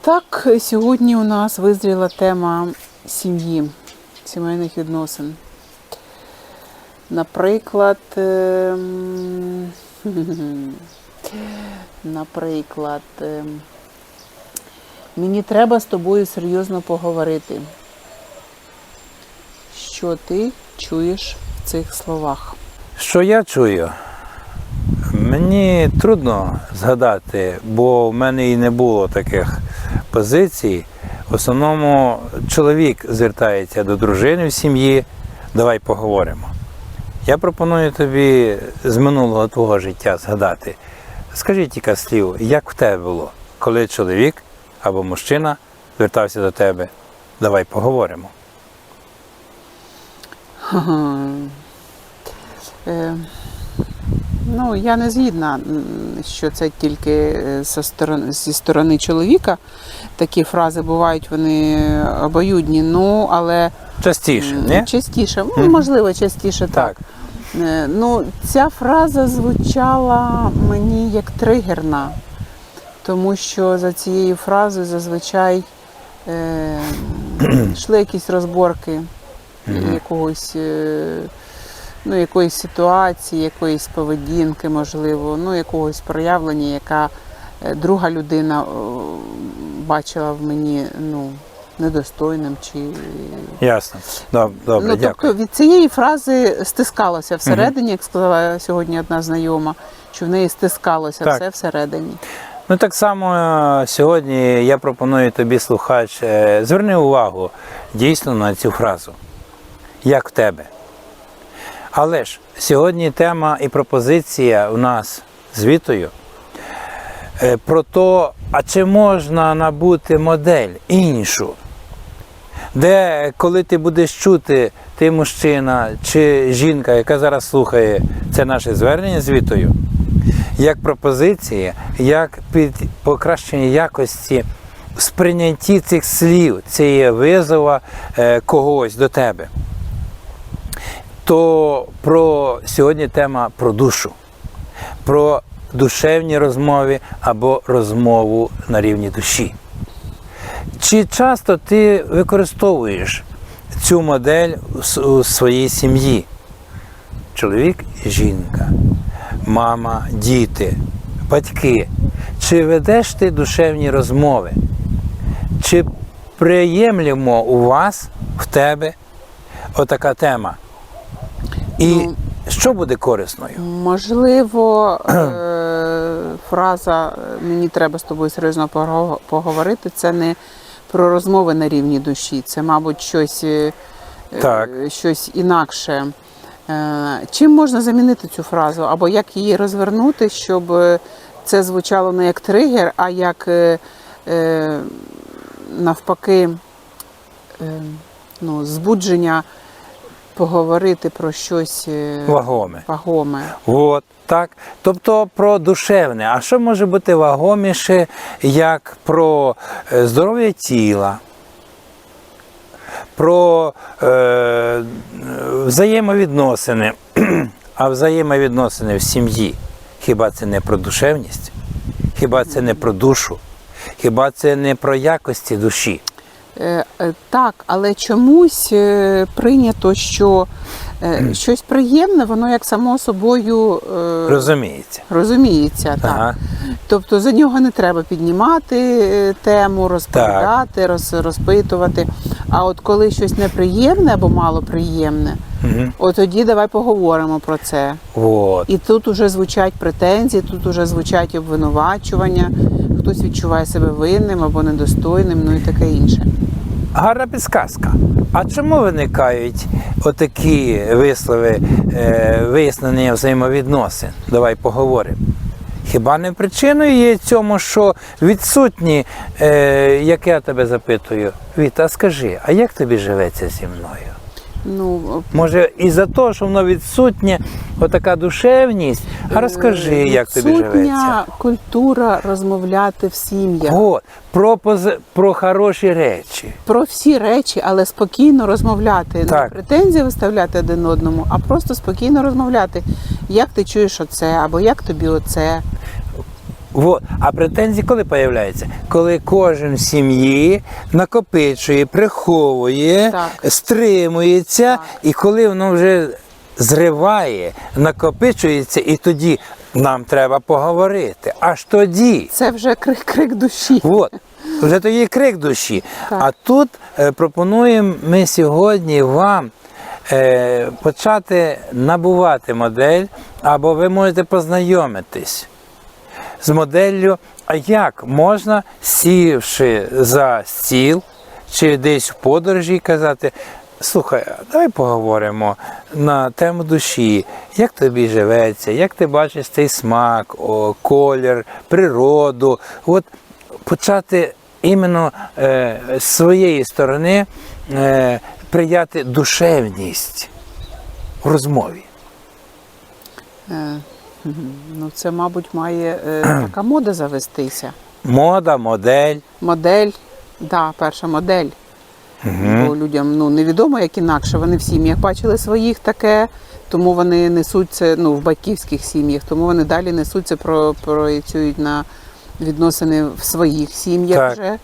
Так, сьогодні у нас визріла тема сім'ї, сімейних відносин. Наприклад, ем, наприклад, ем, мені треба з тобою серйозно поговорити. Що ти чуєш в цих словах? Що я чую? Мені трудно згадати, бо в мене і не було таких позицій. В основному чоловік звертається до дружини в сім'ї. Давай поговоримо. Я пропоную тобі з минулого твого життя згадати. Скажи кілька слів, як в тебе було, коли чоловік або мужчина звертався до тебе. Давай поговоримо. Е, ну, я не згідна, що це тільки е, зі сторони, чоловіка. Такі фрази бувають, вони обоюдні, ну, але Частіше, ні? частіше, ну, можливо, частіше так. Е, Ну, ця фраза звучала мені як тригерна, тому що за цією фразою зазвичай е, йшли якісь розборки якогось, е, ну, якоїсь ситуації, якоїсь поведінки, можливо, ну, якогось проявлення, яка е, друга людина бачила в мені ну, недостойним чи Ясно. Доб- Добре, ну, дякую. тобто від цієї фрази стискалося всередині, як сказала сьогодні одна знайома, що в неї стискалося Так. все всередині. Ну так само е, сьогодні я пропоную тобі, слухач, е, зверни увагу дійсно на цю фразу. Як в тебе? Але ж сьогодні тема і пропозиція у нас з Вітою е, про те, а чи можна набути модель іншу, де коли ти будеш чути, ти мужчина чи жінка, яка зараз слухає це наше звернення з Вітою, як пропозиції, як під покращення якості в сприйнятті цих слів, цієї визова е, когось до тебе. То про сьогодні тема про душу, про душевні розмови або розмову на рівні душі. Чи часто ти використовуєш цю модель у своїй сім'ї? Чоловік жінка, мама, діти, батьки. Чи ведеш ти душевні розмови? Чи приємлемо у вас, в тебе, отака тема? І Ну, що буде корисною? Можливо, е, фраза мені треба з тобою серйозно поговорити. Це не про розмови на рівні душі, це, мабуть, щось, е, е, Так. щось інакше. Е, Чим можна замінити цю фразу? Або як її розвернути, щоб е, це звучало не як тригер, а як е, е, навпаки е, ну, збудження поговорити про щось е, Вагоме. вагоме. От так. Тобто про душевне. А що може бути вагоміше, як про е, здоров'я тіла, про е, взаємовідносини, а взаємовідносини в сім'ї. Хіба це не про душевність? Хіба це не про душу? Хіба це не про якості душі? Е, е, Так, але чомусь е, прийнято, що щось приємне, воно як само собою Розумієте? розуміється. Так. Ага. Тобто за нього не треба піднімати тему, розповідати, роз, розпитувати. А от коли щось неприємне або малоприємне, Угу. от тоді давай поговоримо про це. От. І тут уже звучать претензії, тут уже звучать обвинувачування, хтось відчуває себе винним або недостойним, ну і таке інше. Гарна підсказка. А чому виникають отакі вислови е, вияснення взаємовідносин? Давай поговоримо. Хіба не причиною є цьому, що відсутні, е, як я тебе запитую, Віта, скажи, а як тобі живеться зі мною? Ну, Може, і за те, що воно відсутнє, отака душевність, а розкажи, як тобі живеться. Е, Відсутня культура розмовляти в сім'ях. От, про, пози- про хороші речі. Про всі речі, але спокійно розмовляти. Так. Не претензії виставляти один одному, а просто спокійно розмовляти. Як ти чуєш оце, або як тобі оце. Вот. А претензії коли появляються? Коли кожен в сім'ї накопичує, приховує, Так. стримується, Так. і коли воно вже зриває, накопичується, і тоді нам треба поговорити. Аж тоді. Це вже крик, крик душі. От. Вже то є крик душі. Так. А тут е, пропонуємо ми сьогодні вам е, почати набувати модель, або ви можете познайомитись з моделлю, а як можна, сівши за стіл чи десь в подорожі, казати. Слухай, давай поговоримо на тему душі. Як тобі живеться, як ти бачиш цей смак, о, колір, природу. От почати іменно е, з своєї сторони е, прияти душевність в розмові. Ну, це, мабуть, має е, така мода завестися. Мода, модель. Модель, да, перша модель. Бо людям ну, невідомо, як інакше. Вони в сім'ях бачили своїх таке, тому вони несуть це ну, в батьківських сім'ях, тому вони далі несуть це, про, проєцюють на відносини в своїх сім'ях Так. вже.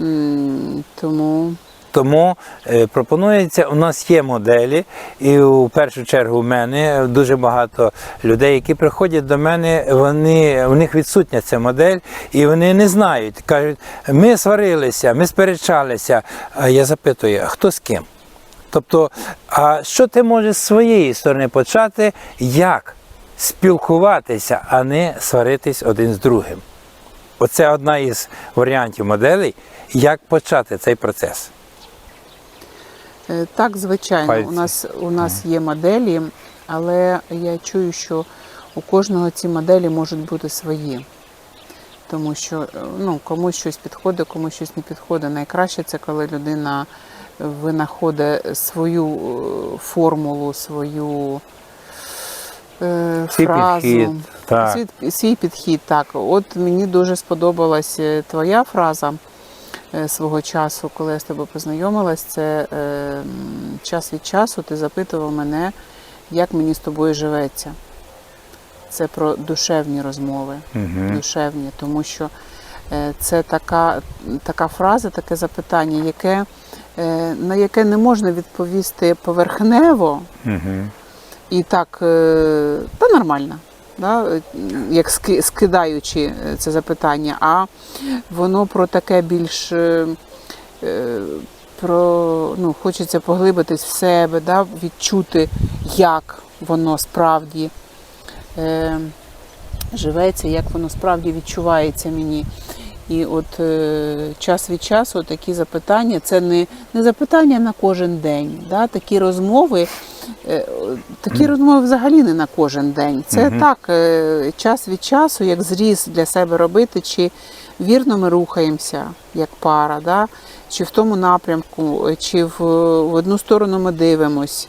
М, Тому Тому е, пропонується, у нас є моделі, і у першу чергу в мене дуже багато людей, які приходять до мене, вони, у них відсутня ця модель, і вони не знають. Кажуть, ми сварилися, ми сперечалися. А я запитую, хто з ким? Тобто, а що ти можеш з своєї сторони почати, як спілкуватися, а не сваритись один з другим? Оце одна із варіантів моделей, як почати цей процес. Е, Так, звичайно, Пальці. у нас у нас є моделі, але я чую, що у кожного ці моделі можуть бути свої. Тому що е, ну, комусь щось підходить, комусь щось не підходить. Найкраще це коли людина винаходить свою е, формулу, свою е, Свій фразу. підхід, так. Свій, свій підхід, так. От мені дуже сподобалась е, твоя фраза е, свого часу, коли я з тобою познайомилась. Це е, час від часу ти запитував мене, як мені з тобою живеться. Це про душевні розмови. Угу. Душевні, тому що е, це така, така фраза, таке запитання, яке, е, на яке не можна відповісти поверхнево, Угу. і так, е, та нормально, да? як скидаючи е, це запитання, а воно про таке більш е, е, про ну, хочеться поглибитись в себе, да? відчути, як воно справді е, живеться, як воно справді відчувається мені. І от е, час від часу такі запитання це не, не запитання на кожен день. Да? Такі розмови, такі розмови взагалі не на кожен день. Це Мгм. так, е, час від часу, як зріз для себе робити, чи вірно ми рухаємося як пара, да? чи в тому напрямку, чи в, в одну сторону ми дивимось.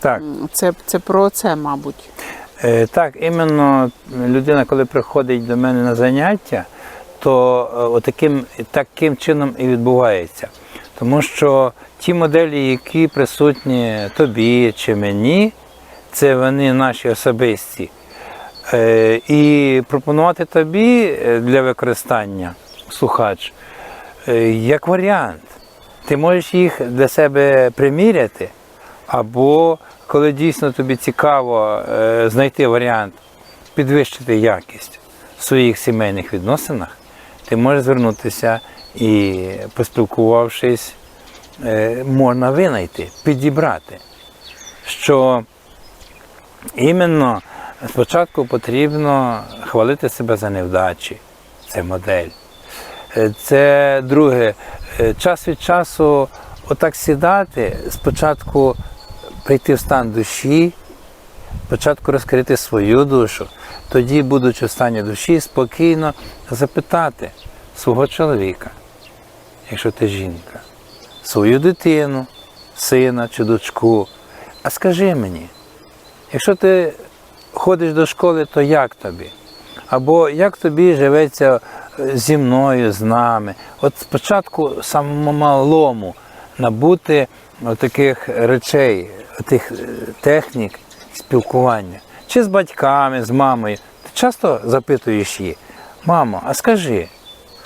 Так, Це, це про це, мабуть. е, так, іменно людина, коли приходить до мене на заняття, то е, отаким, таким чином і відбувається. Тому що ті моделі, які присутні тобі чи мені, це вони наші особисті. Е, І пропонувати тобі е, для використання слухач е, як варіант. Ти можеш їх для себе приміряти, або коли дійсно тобі цікаво знайти варіант підвищити якість в своїх сімейних відносинах, ти можеш звернутися і, поспілкувавшись, е, можна винайти, підібрати. Що іменно спочатку потрібно хвалити себе за невдачі, це модель. Е, Це друге, е, час від часу отак сідати, спочатку прийти в стан душі, спочатку розкрити свою душу, тоді, будучи в стані душі, спокійно запитати свого чоловіка, якщо ти жінка, свою дитину, сина чи дочку. А скажи мені, якщо ти ходиш до школи, то як тобі? Або як тобі живеться е, зі мною, з нами? От спочатку самому малому набути таких речей, тих технік спілкування, чи з батьками, з мамою. Ти часто запитуєш її, Мамо, а скажи,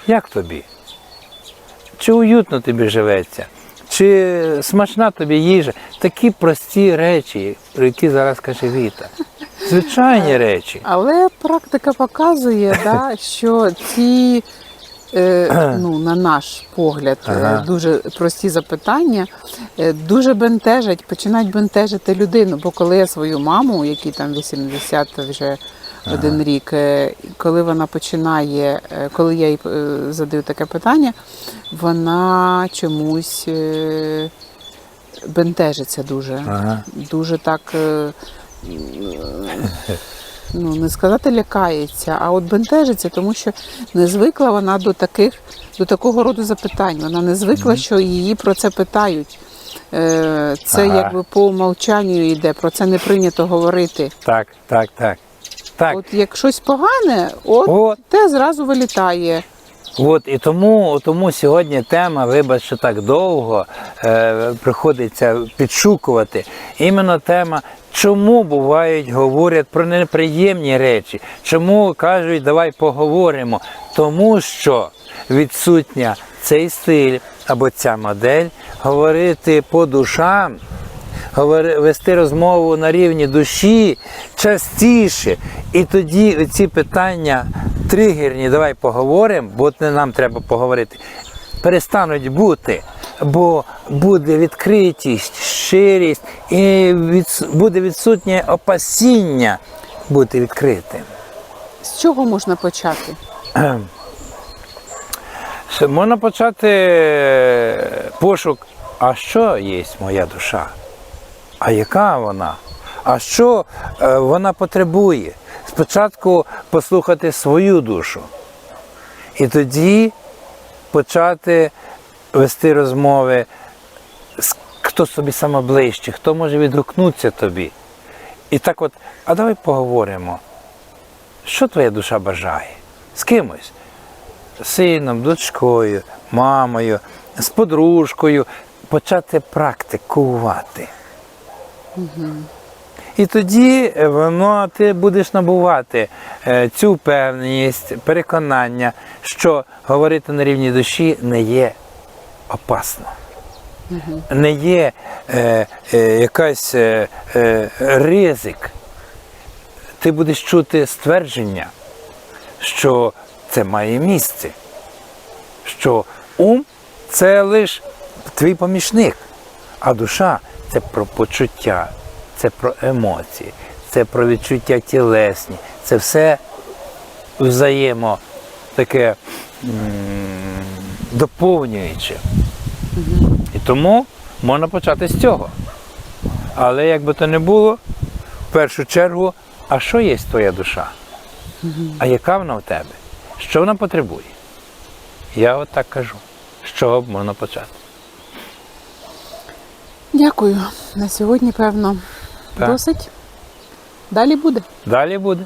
як тобі? Чи уютно тобі живеться? Чи смачна тобі їжа? Такі прості речі, про які зараз каже Віта. Звичайні речі. Але практика показує, да, що ці, е, ну, на наш погляд, е, Ага. дуже прості запитання е, дуже бентежать, починають бентежити людину. Бо коли я свою маму, якій там 80 вже один рік, е, коли вона починає, е, коли я їй е, задаю таке питання, вона чомусь бентежиться дуже. Ага. Дуже так. ну не сказати лякається, а от бентежиться, тому що не звикла вона до таких, до такого роду запитань. Вона не звикла, що її про це питають. Це Ага. якби по умовчанню йде, про це не прийнято говорити. Так, так, так. Так. От як щось погане, от, От. те зразу вилітає. От і тому, тому сьогодні тема, вибач, що так довго е, приходиться підшукувати. Іменно тема, чому бувають, говорять про неприємні речі, чому кажуть, давай поговоримо. Тому що відсутня цей стиль або ця модель говорити по душам. Вести розмову на рівні душі частіше. І тоді ці питання тригерні, давай поговоримо, бо не нам треба поговорити, перестануть бути. Бо буде відкритість, щирість і відс- буде відсутнє опасіння бути відкритим. З чого можна почати? Можна почати е, пошук, а що є моя душа? А яка вона? А що е, вона потребує? Спочатку послухати свою душу. І тоді почати вести розмови, хто собі саме ближче, хто може відгукнутися тобі. І так от, а давай поговоримо, що твоя душа бажає? З кимось? сином, дочкою, мамою, з подружкою почати практикувати. І тоді е, воно ти будеш набувати е, цю впевненість, переконання, що говорити на рівні душі не є опасно. Не є е, е, якась е, е, ризик. Ти будеш чути ствердження, що це має місце, що ум це лише твій помічник, а душа це про почуття, це про емоції, це про відчуття тілесні, це все взаємо таке доповнююче. І тому можна почати з цього. Але як би то не було, в першу чергу, а що є твоя душа? А яка вона в тебе? Що вона потребує? Я от так кажу. З чого б можна почати? Дякую. На сьогодні, певно, Так. досить. Далі буде. Далі буде.